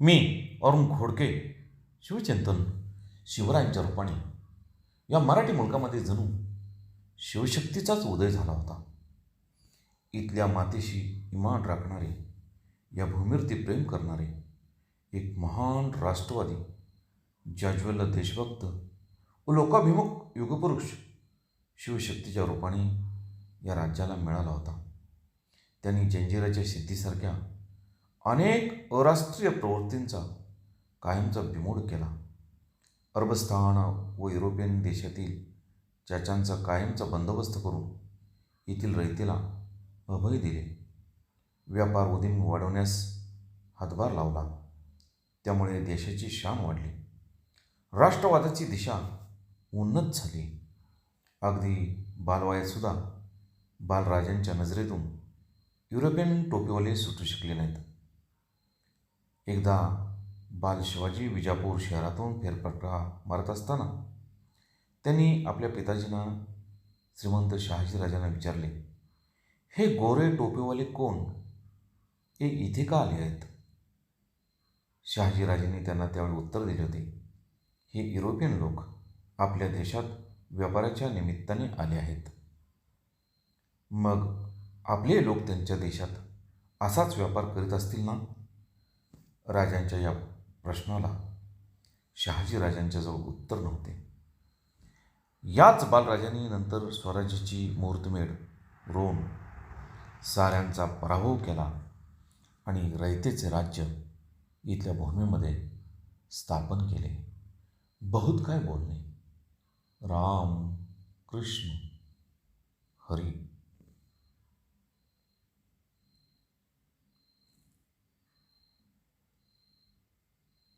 मी अरुण घोडके शिवचिंतन शिवरायांच्या रूपाने या मराठी मुलकामध्ये जणू शिवशक्तीचाच उदय झाला होता. इथल्या मातेशी इमान राखणारे या भूमीवरती प्रेम करणारे एक महान राष्ट्रवादी ज्याज्वल्य देशभक्त व लोकाभिमुख युगपुरुष शिवशक्तीच्या रूपाने या राज्याला मिळाला होता. त्यांनी जंजिराच्या सिद्धीसारख्या अनेक अराष्ट्रीय प्रवृत्तींचा कायमचा बिमोड केला. अरबस्थान व युरोपियन देशातील चाचांचा कायमचा बंदोबस्त करून येथील रयतेला अभय दिले. व्यापार उदीम वाढवण्यास हातभार लावला. त्यामुळे देशाची शान वाढली. राष्ट्रवादाची दिशा उन्नत झाली. अगदी बालवायातसुद्धा बालराजांच्या नजरेतून युरोपियन टोपीवाले सुटू शकले नाहीत. एकदा बाल शिवाजी विजापूर शहरातून फेरफटका मारत असताना त्यांनी आपल्या पिताजींना श्रीमंत शहाजीराजांना विचारले हे गोरे टोपेवाले कोण? हे इथे का आले आहेत? शहाजीराजांनी त्यांना त्यावेळी उत्तर दिले होते हे युरोपियन लोक आपल्या देशात व्यापाराच्या निमित्ताने आले आहेत. मग आपले लोक त्यांच्या देशात असाच व्यापार करीत असतील ना? राजांच्या या प्रश्नाला शहाजीराजांच्याजवळ उत्तर नव्हते. याच बालराजांनी नंतर स्वराज्याची मुहूर्तमेढ रोवून साऱ्यांचा पराभव केला आणि रयतेचे राज्य इथल्या भूमीमध्ये स्थापन केले. बहुत काय बोलणे? राम कृष्ण हरी.